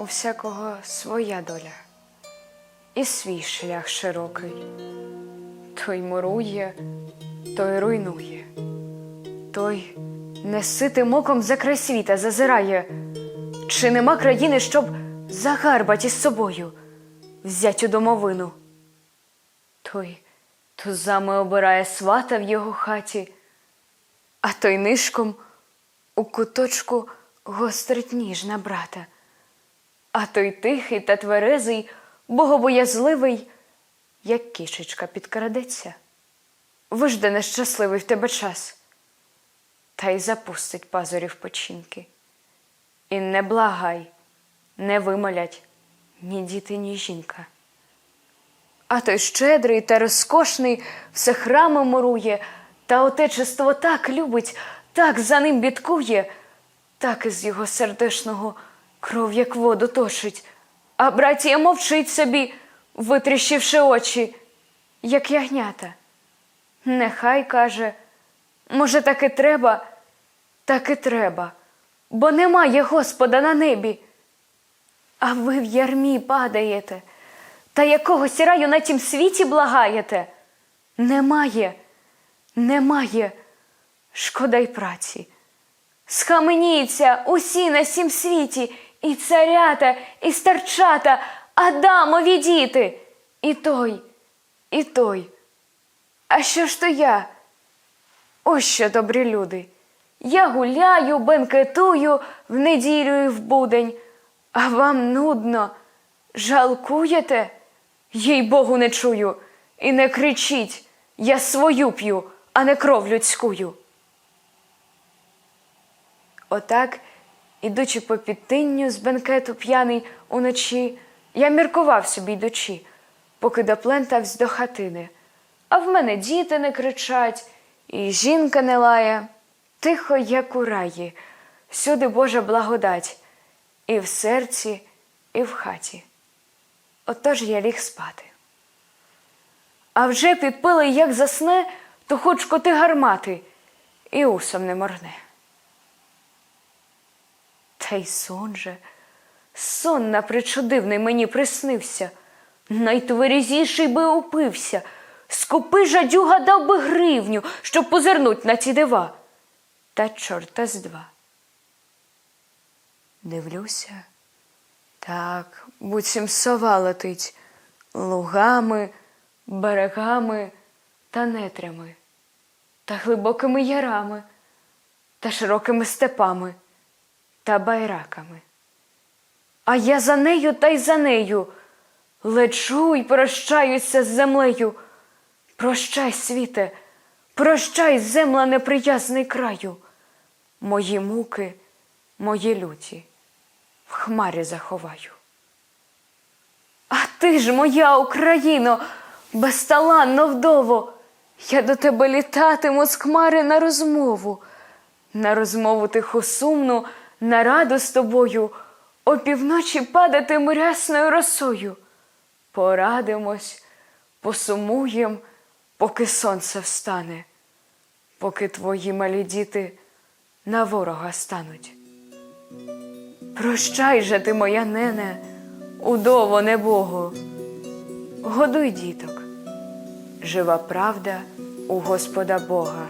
у всякого своя доля, і свій шлях широкий. Той мурує, той руйнує, той неситим оком за край світа зазирає, чи нема країни, щоб загарбать із собою взять у домовину. Той тузами обирає свата в його хаті, а той нишком у куточку гострить ніж на брата. А той тихий та тверезий, богобоязливий, як кішечка підкрадеться. Вижде нещасливий в тебе час, та й запустить пазурі в починки. І не благай, не вимолять ні діти, ні жінка. А той щедрий та розкошний все храми мурує, та отечество так любить, так за ним бідкує, так із його сердешного кров, як воду точить, а братія мовчить собі, витріщивши очі, як ягнята. Нехай каже, може, так і треба, так і треба, бо немає Господа на небі. А ви в ярмі падаєте, та якогось раю на тім світі благаєте. Немає, немає, шкода й праці. Схаменіться усі на сім світі, і царята, і старчата, Адамові діти, і той, і той. А що ж то я? Ось що, добрі люди. Я гуляю, бенкетую в неділю і в будень, а вам нудно. Жалкуєте? Їй Богу не чую. І не кричіть, я свою п'ю, а не кров людськую. Отак, ідучи по підтинню з бенкету п'яний уночі, я міркував собі йдучи, поки доплентавсь до хатини. А в мене діти не кричать, і жінка не лає. Тихо, як у раї, всюди Божа благодать, і в серці, і в хаті. Отож я ліг спати. А вже підпилий, як засне, то хоч коти гармати, і усом не моргне. Та й сон же, сон напричудивний мені приснився, найтверезіший би упився, скупи жадюга дав би гривню, щоб позирнуть на ці дива, та чорта з два. Дивлюся, так, буцім сова летить. Лугами, берегами та нетрями, та глибокими ярами, та широкими степами та байраками. А я за нею та й за нею лечу й прощаюся з землею. Прощай, світе, прощай, земла неприязний краю. Мої муки, мої люті в хмарі заховаю. А ти ж, моя Україно, безталанно вдово, я до тебе літатиму з хмари на розмову, на розмову тиху сумну, на раду з тобою, опівночі падатиму рясною росою. Порадимось, посумуєм, поки сонце встане, поки твої малі діти на ворога стануть. Прощай же ти, моя нене, удово небогу, годуй діток, жива правда у Господа Бога.